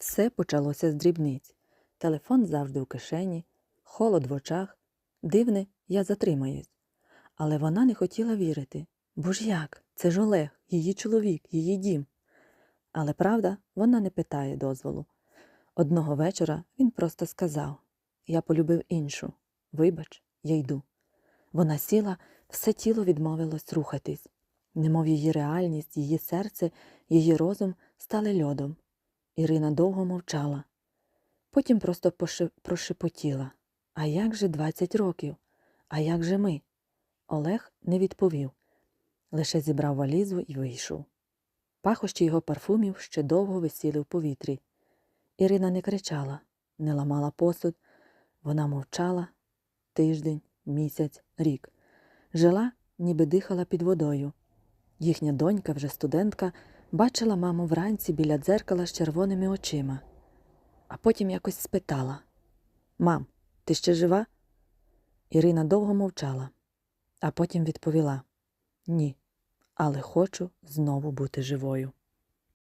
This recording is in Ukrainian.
Все почалося з дрібниць. Телефон завжди в кишені, холод в очах. Дивне, я затримаюсь. Але вона не хотіла вірити. Бо ж як? Це ж Олег, її чоловік, її дім. Але правда, вона не питає дозволу. Одного вечора він просто сказав: Я полюбив іншу. Вибач, я йду. Вона сіла, все тіло відмовилось рухатись, немов її реальність, її серце, її розум стали льодом. Ірина довго мовчала. Потім просто прошепотіла. А як же 20 років? А як же ми? Олег не відповів, лише зібрав валізу і вийшов. Пахощі його парфумів ще довго висіли в повітрі. Ірина не кричала, не ламала посуд. Вона мовчала тиждень, місяць, рік. Жила, ніби дихала під водою. Їхня донька, вже студентка, бачила маму вранці біля дзеркала з червоними очима, а потім якось спитала Мам, ти ще жива? Ірина довго мовчала, а потім відповіла Ні, але хочу знову бути живою.